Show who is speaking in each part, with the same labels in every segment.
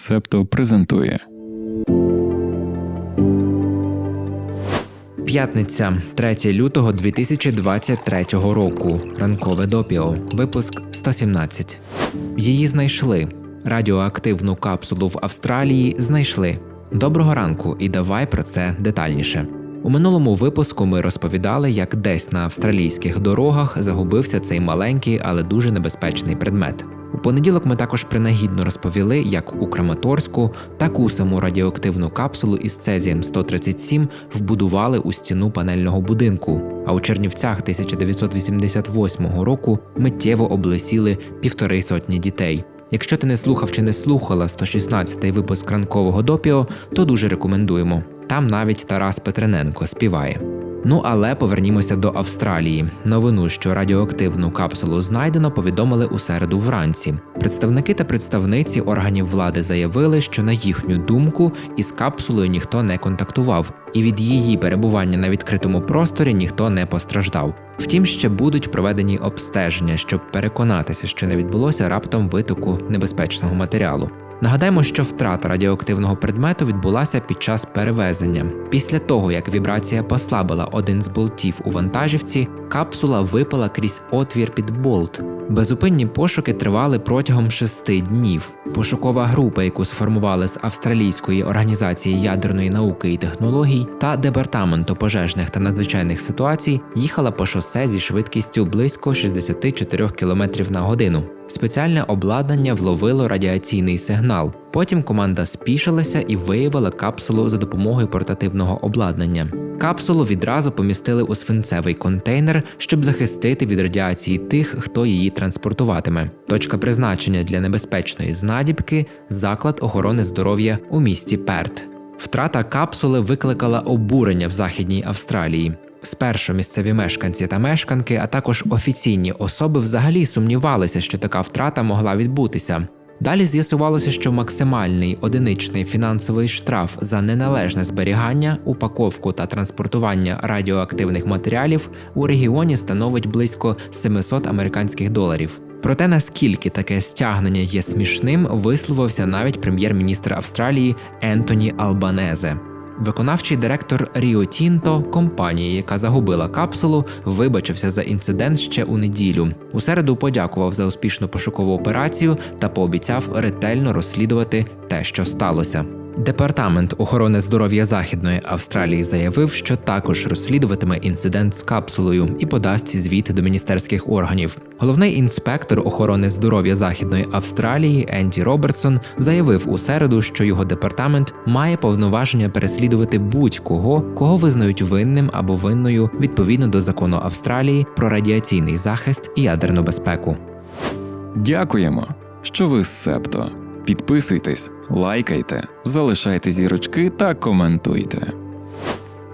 Speaker 1: Септо презентує.
Speaker 2: П'ятниця, 3 лютого 2023 року. Ранкове допіо. Випуск 117. Її знайшли. Радіоактивну капсулу в Австралії знайшли. Доброго ранку і давай про це детальніше. У минулому випуску ми розповідали, як десь на австралійських дорогах загубився цей маленький, але дуже небезпечний предмет. У понеділок ми також принагідно розповіли, як у Краматорську таку саму радіоактивну капсулу із цезієм 137 вбудували у стіну панельного будинку. А у Чернівцях 1988 року миттєво облесіли півтори сотні дітей. Якщо ти не слухав чи не слухала 116-й випуск ранкового допіо, то дуже рекомендуємо. Там навіть Тарас Петрененко співає. Ну але повернімося до Австралії. Новину, що радіоактивну капсулу знайдено, повідомили у середу вранці. Представники та представниці органів влади заявили, що на їхню думку із капсулою ніхто не контактував, і від її перебування на відкритому просторі ніхто не постраждав. Втім, ще будуть проведені обстеження, щоб переконатися, що не відбулося раптом витоку небезпечного матеріалу. Нагадаємо, що втрата радіоактивного предмету відбулася під час перевезення. Після того, як вібрація послабила один з болтів у вантажівці, капсула випала крізь отвір під болт. Безупинні пошуки тривали протягом шести днів. Пошукова група, яку сформували з Австралійської організації ядерної науки і технологій та департаменту пожежних та надзвичайних ситуацій, їхала по шосе зі швидкістю близько 64 км на годину. Спеціальне обладнання вловило радіаційний сигнал. Потім команда спішилася і виявила капсулу за допомогою портативного обладнання. Капсулу відразу помістили у свинцевий контейнер, щоб захистити від радіації тих, хто її транспортуватиме. Точка призначення для небезпечної знадібки заклад охорони здоров'я у місті Перт. Втрата капсули викликала обурення в західній Австралії. Спершу місцеві мешканці та мешканки, а також офіційні особи взагалі сумнівалися, що така втрата могла відбутися. Далі з'ясувалося, що максимальний одиничний фінансовий штраф за неналежне зберігання, упаковку та транспортування радіоактивних матеріалів у регіоні становить близько 700 американських доларів. Про те, наскільки таке стягнення є смішним, висловився навіть прем'єр-міністр Австралії Ентоні Албанезе. Виконавчий директор Ріо Тінто, компанії, яка загубила капсулу, вибачився за інцидент ще у неділю. У середу подякував за успішну пошукову операцію та пообіцяв ретельно розслідувати те, що сталося. Департамент охорони здоров'я Західної Австралії заявив, що також розслідуватиме інцидент з капсулою і подасть звіт до міністерських органів. Головний інспектор охорони здоров'я Західної Австралії Енді Робертсон заявив у середу, що його департамент має повноваження переслідувати будь-кого, кого визнають винним або винною відповідно до закону Австралії про радіаційний захист і ядерну безпеку.
Speaker 1: Дякуємо, що ви з Септо. Підписуйтесь, лайкайте, залишайте зірочки та коментуйте.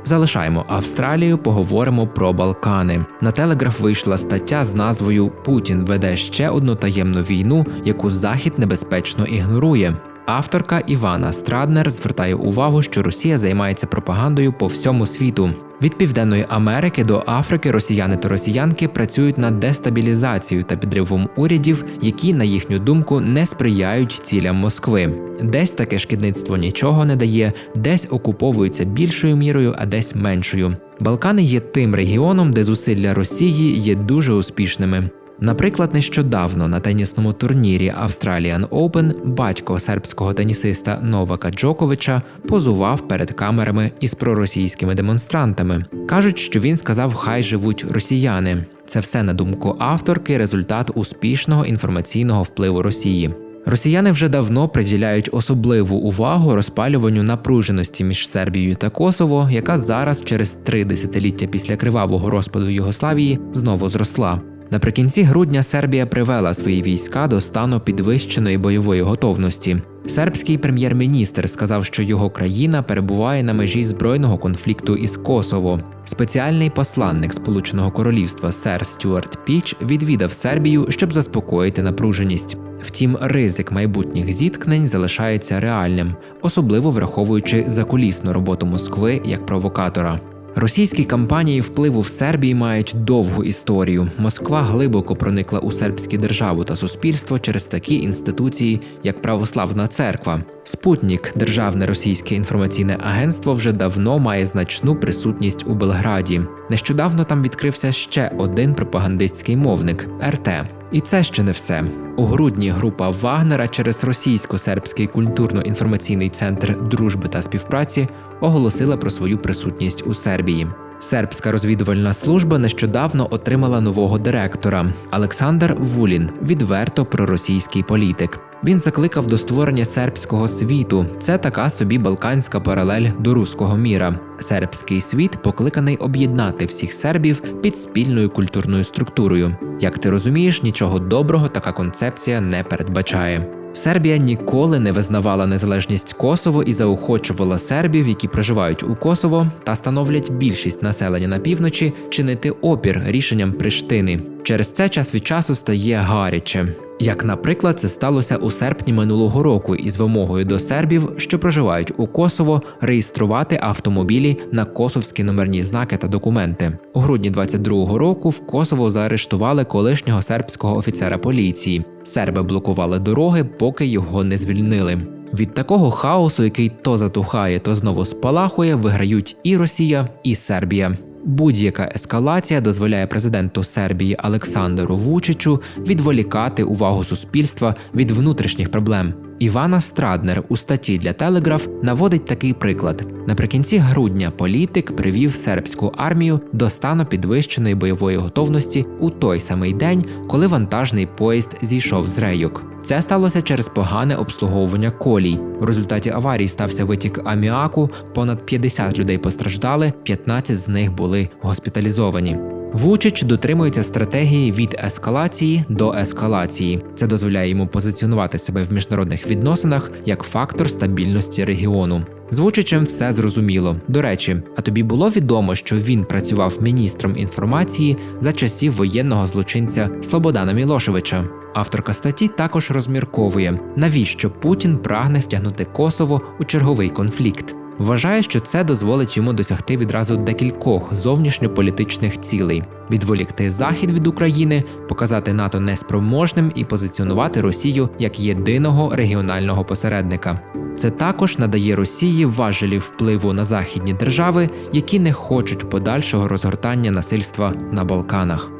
Speaker 2: Залишаємо Австралію, поговоримо про Балкани. На телеграф вийшла стаття з назвою Путін веде ще одну таємну війну, яку Захід небезпечно ігнорує. Авторка Івана Страднер звертає увагу, що Росія займається пропагандою по всьому світу. Від Південної Америки до Африки росіяни та росіянки працюють над дестабілізацією та підривом урядів, які, на їхню думку, не сприяють цілям Москви. Десь таке шкідництво нічого не дає, десь окуповується більшою мірою, а десь меншою. Балкани є тим регіоном, де зусилля Росії є дуже успішними. Наприклад, нещодавно на тенісному турнірі Australian Open батько сербського тенісиста Новака Джоковича позував перед камерами із проросійськими демонстрантами. кажуть, що він сказав: Хай живуть росіяни. Це все на думку авторки, результат успішного інформаційного впливу Росії. Росіяни вже давно приділяють особливу увагу розпалюванню напруженості між Сербією та Косово, яка зараз, через три десятиліття після кривавого розпаду Югославії, знову зросла. Наприкінці грудня Сербія привела свої війська до стану підвищеної бойової готовності. Сербський прем'єр-міністр сказав, що його країна перебуває на межі збройного конфлікту із Косово. Спеціальний посланник Сполученого Королівства Сер Стюарт Піч відвідав Сербію, щоб заспокоїти напруженість. Втім, ризик майбутніх зіткнень залишається реальним, особливо враховуючи закулісну роботу Москви як провокатора. Російські кампанії впливу в Сербії мають довгу історію. Москва глибоко проникла у сербську державу та суспільство через такі інституції, як православна церква. Спутнік, державне російське інформаційне агентство, вже давно має значну присутність у Белграді. Нещодавно там відкрився ще один пропагандистський мовник РТ. І це ще не все. У грудні група Вагнера через російсько-сербський культурно-інформаційний центр дружби та співпраці оголосила про свою присутність у Сербії. Сербська розвідувальна служба нещодавно отримала нового директора Олександр Вулін, відверто проросійський політик. Він закликав до створення сербського світу. Це така собі балканська паралель до руського міра. Сербський світ покликаний об'єднати всіх сербів під спільною культурною структурою. Як ти розумієш, нічого доброго така концепція не передбачає. Сербія ніколи не визнавала незалежність Косово і заохочувала сербів, які проживають у Косово та становлять більшість населення на півночі, чинити опір рішенням Приштини. Через це час від часу стає гаряче. Як, наприклад, це сталося у серпні минулого року із вимогою до сербів, що проживають у Косово, реєструвати автомобілі на косовські номерні знаки та документи. У грудні 22-го року в Косово заарештували колишнього сербського офіцера поліції. Серби блокували дороги, поки його не звільнили. Від такого хаосу, який то затухає, то знову спалахує, виграють і Росія, і Сербія. Будь-яка ескалація дозволяє президенту Сербії Олександру Вучичу відволікати увагу суспільства від внутрішніх проблем. Івана Страднер у статті для Телеграф наводить такий приклад: наприкінці грудня політик привів сербську армію до стану підвищеної бойової готовності у той самий день, коли вантажний поїзд зійшов з рейок. Це сталося через погане обслуговування колій. В результаті аварії стався витік аміаку. Понад 50 людей постраждали, 15 з них були госпіталізовані. Вучич дотримується стратегії від ескалації до ескалації. Це дозволяє йому позиціонувати себе в міжнародних відносинах як фактор стабільності регіону. З Вучичем все зрозуміло. До речі, а тобі було відомо, що він працював міністром інформації за часів воєнного злочинця Слободана Мілошевича. Авторка статті також розмірковує, навіщо Путін прагне втягнути Косово у черговий конфлікт. Вважає, що це дозволить йому досягти відразу декількох зовнішньополітичних цілей: відволікти захід від України, показати НАТО неспроможним і позиціонувати Росію як єдиного регіонального посередника. Це також надає Росії важелі впливу на західні держави, які не хочуть подальшого розгортання насильства на Балканах.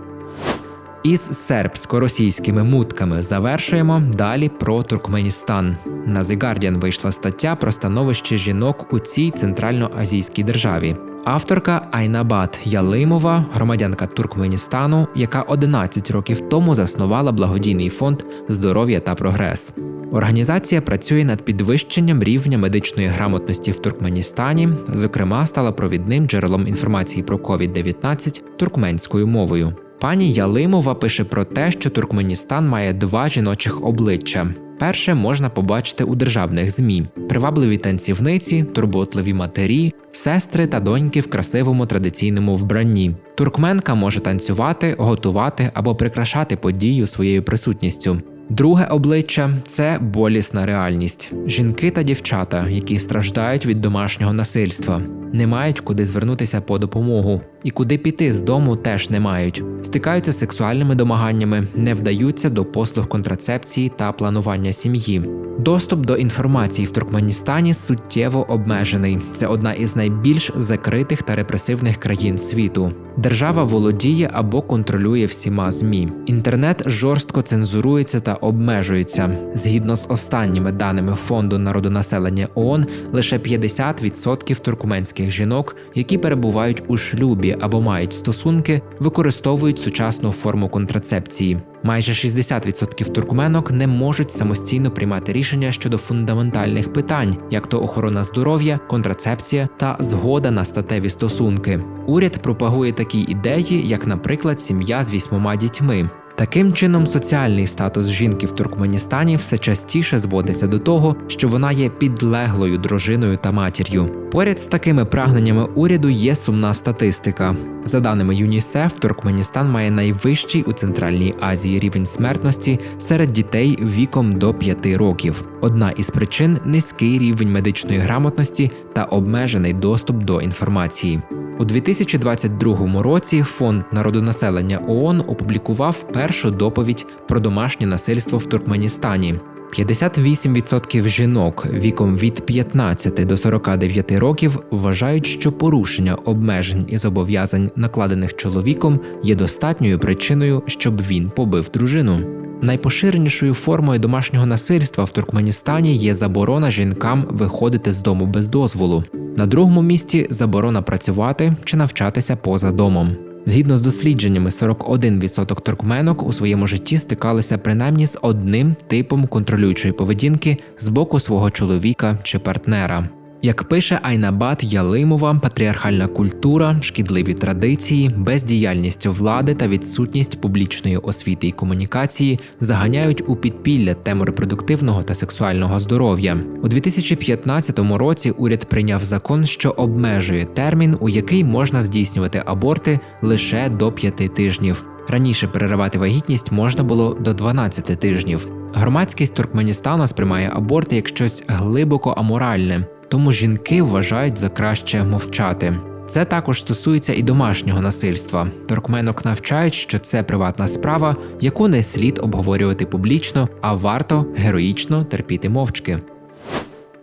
Speaker 2: Із сербсько-російськими мутками завершуємо далі про Туркменістан. На The Guardian вийшла стаття про становище жінок у цій центральноазійській державі. Авторка Айнабат Ялимова, громадянка Туркменістану, яка 11 років тому заснувала благодійний фонд здоров'я та прогрес. Організація працює над підвищенням рівня медичної грамотності в Туркменістані, зокрема, стала провідним джерелом інформації про COVID-19 туркменською мовою. Пані Ялимова пише про те, що Туркменістан має два жіночих обличчя. Перше можна побачити у державних змі: привабливі танцівниці, турботливі матері, сестри та доньки в красивому традиційному вбранні. Туркменка може танцювати, готувати або прикрашати подію своєю присутністю. Друге обличчя це болісна реальність. Жінки та дівчата, які страждають від домашнього насильства, не мають куди звернутися по допомогу, і куди піти з дому теж не мають. Стикаються з сексуальними домаганнями, не вдаються до послуг контрацепції та планування сім'ї. Доступ до інформації в Туркменістані суттєво обмежений. Це одна із найбільш закритих та репресивних країн світу. Держава володіє або контролює всіма змі. Інтернет жорстко цензурується та обмежується. Згідно з останніми даними фонду народонаселення ООН, лише 50% туркменських жінок, які перебувають у шлюбі або мають стосунки, використовують сучасну форму контрацепції. Майже 60% туркменок не можуть самостійно приймати рішення щодо фундаментальних питань, як то охорона здоров'я, контрацепція та згода на статеві стосунки. Уряд пропагує такі ідеї, як, наприклад, сім'я з вісьмома дітьми. Таким чином, соціальний статус жінки в Туркменістані все частіше зводиться до того, що вона є підлеглою дружиною та матір'ю. Поряд з такими прагненнями уряду є сумна статистика. За даними ЮНІСЕФ, Туркменістан має найвищий у Центральній Азії рівень смертності серед дітей віком до 5 років. Одна із причин низький рівень медичної грамотності та обмежений доступ до інформації. У 2022 році фонд народонаселення ООН опублікував першу доповідь про домашнє насильство в Туркменістані. 58% жінок віком від 15 до 49 років вважають, що порушення обмежень і зобов'язань, накладених чоловіком, є достатньою причиною, щоб він побив дружину. Найпоширенішою формою домашнього насильства в Туркменістані є заборона жінкам виходити з дому без дозволу. На другому місці заборона працювати чи навчатися поза домом. Згідно з дослідженнями, 41% туркменок у своєму житті стикалися принаймні з одним типом контролюючої поведінки з боку свого чоловіка чи партнера. Як пише Айнабад Ялимова, патріархальна культура, шкідливі традиції, бездіяльність влади та відсутність публічної освіти і комунікації заганяють у підпілля тему репродуктивного та сексуального здоров'я. У 2015 році уряд прийняв закон, що обмежує термін, у який можна здійснювати аборти лише до 5 тижнів. Раніше переривати вагітність можна було до 12 тижнів. Громадськість Туркменістану сприймає аборти як щось глибоко аморальне, тому жінки вважають за краще мовчати. Це також стосується і домашнього насильства. Торкменок навчають, що це приватна справа, яку не слід обговорювати публічно, а варто героїчно терпіти мовчки.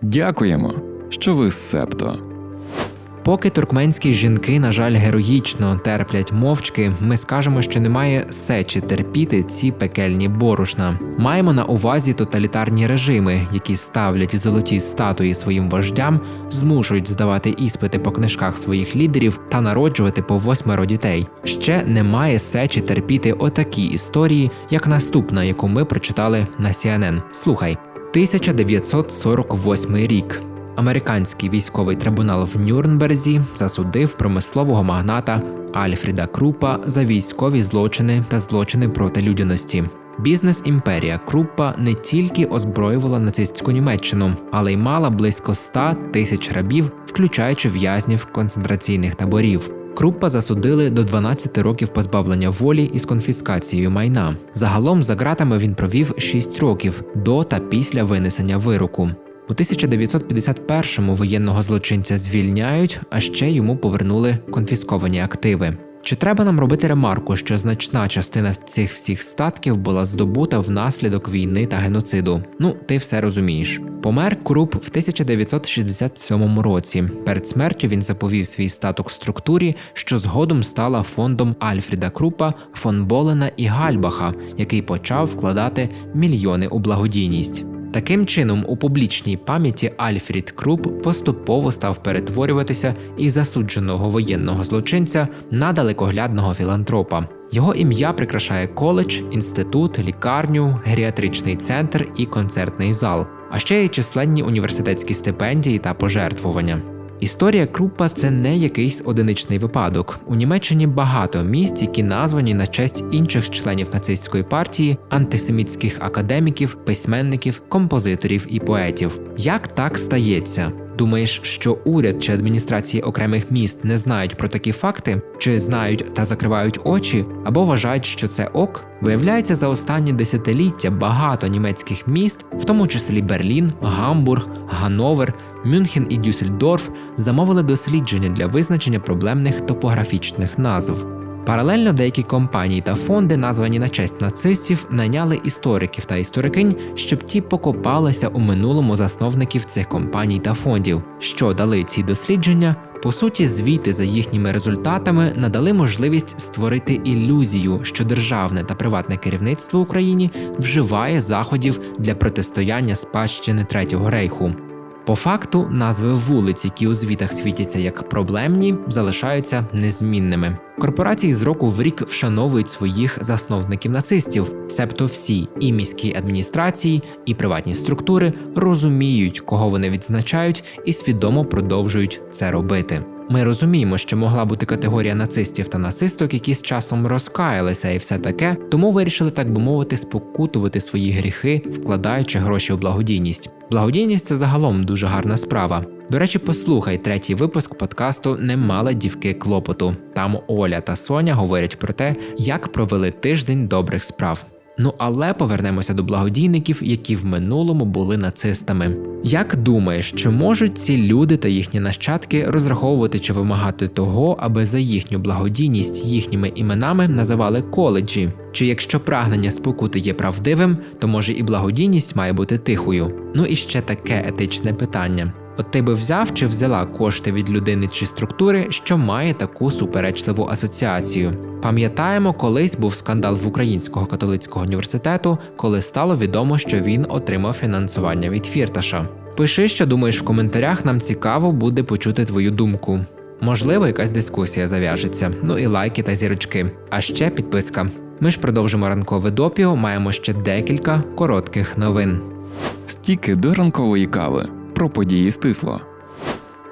Speaker 1: Дякуємо, що ви Септо.
Speaker 2: Поки туркменські жінки, на жаль, героїчно терплять мовчки, ми скажемо, що немає сечі терпіти ці пекельні борошна. Маємо на увазі тоталітарні режими, які ставлять золоті статуї своїм вождям, змушують здавати іспити по книжках своїх лідерів та народжувати по восьмеро дітей. Ще немає сечі терпіти отакі історії, як наступна, яку ми прочитали на CNN. Слухай, 1948 рік. Американський військовий трибунал в Нюрнберзі засудив промислового магната Альфріда Крупа за військові злочини та злочини проти людяності. Бізнес-імперія Круппа не тільки озброювала нацистську Німеччину, але й мала близько 100 тисяч рабів, включаючи в'язнів концентраційних таборів. Круппа засудили до 12 років позбавлення волі із конфіскацією майна. Загалом за ґратами він провів 6 років до та після винесення вироку. У 1951-му воєнного злочинця звільняють, а ще йому повернули конфісковані активи. Чи треба нам робити ремарку, що значна частина цих всіх статків була здобута внаслідок війни та геноциду? Ну, ти все розумієш. Помер Круп в 1967 році. Перед смертю він заповів свій статок структурі, що згодом стала фондом Альфріда Крупа, фон Болена і Гальбаха, який почав вкладати мільйони у благодійність. Таким чином, у публічній пам'яті Альфрід Круп поступово став перетворюватися із засудженого воєнного злочинця на далекоглядного філантропа. Його ім'я прикрашає коледж, інститут, лікарню, геріатричний центр і концертний зал, а ще й численні університетські стипендії та пожертвування. Історія Крупа це не якийсь одиничний випадок. У Німеччині багато місць, які названі на честь інших членів нацистської партії, антисемітських академіків, письменників, композиторів і поетів. Як так стається? Думаєш, що уряд чи адміністрації окремих міст не знають про такі факти, чи знають та закривають очі, або вважають, що це ок? Виявляється, за останні десятиліття багато німецьких міст, в тому числі Берлін, Гамбург, Гановер, Мюнхен і Дюссельдорф, замовили дослідження для визначення проблемних топографічних назв. Паралельно деякі компанії та фонди, названі на честь нацистів, найняли істориків та історикинь, щоб ті покопалися у минулому засновників цих компаній та фондів. Що дали ці дослідження? По суті, звіти за їхніми результатами надали можливість створити ілюзію, що державне та приватне керівництво Україні вживає заходів для протистояння спадщини Третього рейху. По факту, назви вулиць, які у звітах світяться як проблемні, залишаються незмінними. Корпорації з року в рік вшановують своїх засновників нацистів, себто всі і міські адміністрації, і приватні структури розуміють, кого вони відзначають, і свідомо продовжують це робити. Ми розуміємо, що могла бути категорія нацистів та нацисток, які з часом розкаялися і все таке, тому вирішили, так би мовити, спокутувати свої гріхи, вкладаючи гроші у благодійність. Благодійність це загалом дуже гарна справа. До речі, послухай третій випуск подкасту Не мали дівки клопоту. Там Оля та Соня говорять про те, як провели тиждень добрих справ. Ну але повернемося до благодійників, які в минулому були нацистами. Як думаєш, чи можуть ці люди та їхні нащадки розраховувати чи вимагати того, аби за їхню благодійність їхніми іменами називали коледжі? Чи якщо прагнення спокути є правдивим, то може і благодійність має бути тихою? Ну і ще таке етичне питання. От ти би взяв чи взяла кошти від людини чи структури, що має таку суперечливу асоціацію. Пам'ятаємо, колись був скандал в Українського католицького університету, коли стало відомо, що він отримав фінансування від Фірташа. Пиши, що думаєш в коментарях, нам цікаво буде почути твою думку. Можливо, якась дискусія зав'яжеться. Ну і лайки та зірочки. А ще підписка. Ми ж продовжимо ранкове допіо, маємо ще декілька коротких новин.
Speaker 1: Стіки до ранкової кави про події стисло.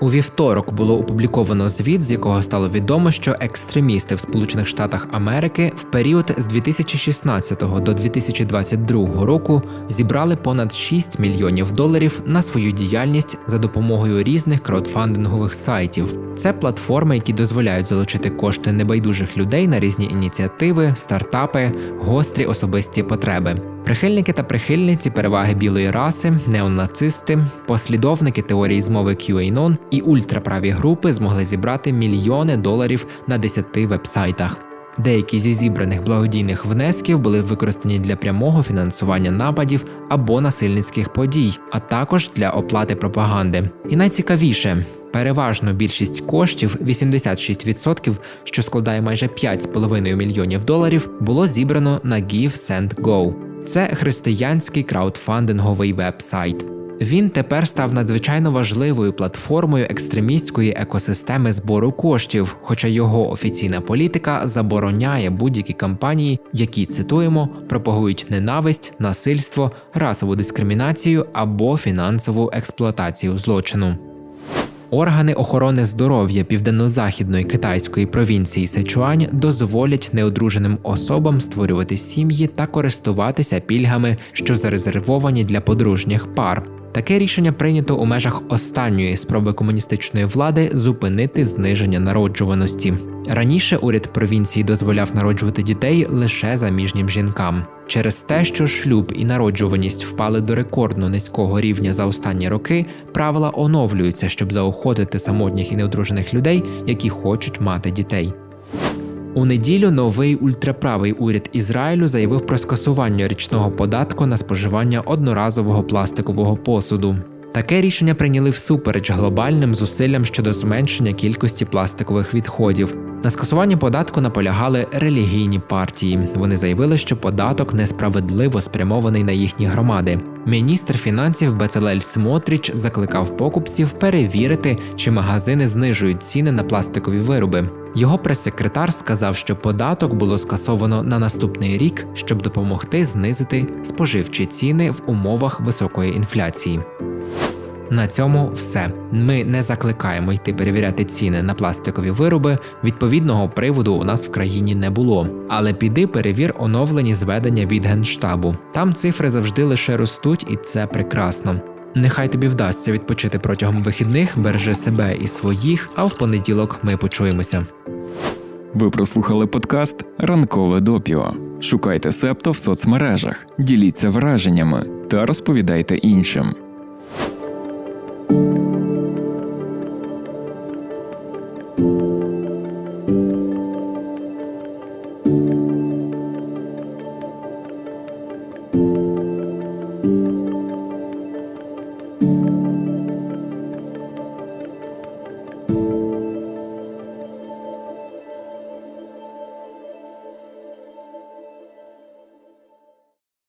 Speaker 2: У вівторок було опубліковано звіт, з якого стало відомо, що екстремісти в Сполучених Штатах Америки в період з 2016 до 2022 року зібрали понад 6 мільйонів доларів на свою діяльність за допомогою різних краудфандингових сайтів. Це платформи, які дозволяють залучити кошти небайдужих людей на різні ініціативи, стартапи, гострі особисті потреби. Прихильники та прихильниці переваги білої раси, неонацисти, послідовники теорії змови QAnon і ультраправі групи змогли зібрати мільйони доларів на 10 вебсайтах. Деякі зі зібраних благодійних внесків були використані для прямого фінансування нападів або насильницьких подій, а також для оплати пропаганди. І найцікавіше. Переважну більшість коштів, 86%, що складає майже 5,5 мільйонів доларів, було зібрано на GiveSendGo. Це християнський краудфандинговий веб-сайт. Він тепер став надзвичайно важливою платформою екстремістської екосистеми збору коштів, хоча його офіційна політика забороняє будь-які кампанії, які цитуємо, пропагують ненависть, насильство, расову дискримінацію або фінансову експлуатацію злочину. Органи охорони здоров'я південно-західної китайської провінції Сечуань дозволять неодруженим особам створювати сім'ї та користуватися пільгами, що зарезервовані для подружніх пар. Таке рішення прийнято у межах останньої спроби комуністичної влади зупинити зниження народжуваності. Раніше уряд провінції дозволяв народжувати дітей лише заміжнім жінкам. Через те, що шлюб і народжуваність впали до рекордно низького рівня за останні роки, правила оновлюються, щоб заохотити самотніх і неодружених людей, які хочуть мати дітей. У неділю новий ультраправий уряд Ізраїлю заявив про скасування річного податку на споживання одноразового пластикового посуду. Таке рішення прийняли всупереч глобальним зусиллям щодо зменшення кількості пластикових відходів. На скасування податку наполягали релігійні партії. Вони заявили, що податок несправедливо спрямований на їхні громади. Міністр фінансів Бецалель Смотріч закликав покупців перевірити, чи магазини знижують ціни на пластикові вироби. Його прес-секретар сказав, що податок було скасовано на наступний рік, щоб допомогти знизити споживчі ціни в умовах високої інфляції. На цьому все. Ми не закликаємо йти перевіряти ціни на пластикові вироби. Відповідного приводу у нас в країні не було. Але піди перевір оновлені зведення від генштабу. Там цифри завжди лише ростуть, і це прекрасно. Нехай тобі вдасться відпочити протягом вихідних, бережи себе і своїх. А в понеділок ми почуємося.
Speaker 1: Ви прослухали подкаст Ранкове допіо. Шукайте септо в соцмережах, діліться враженнями та розповідайте іншим.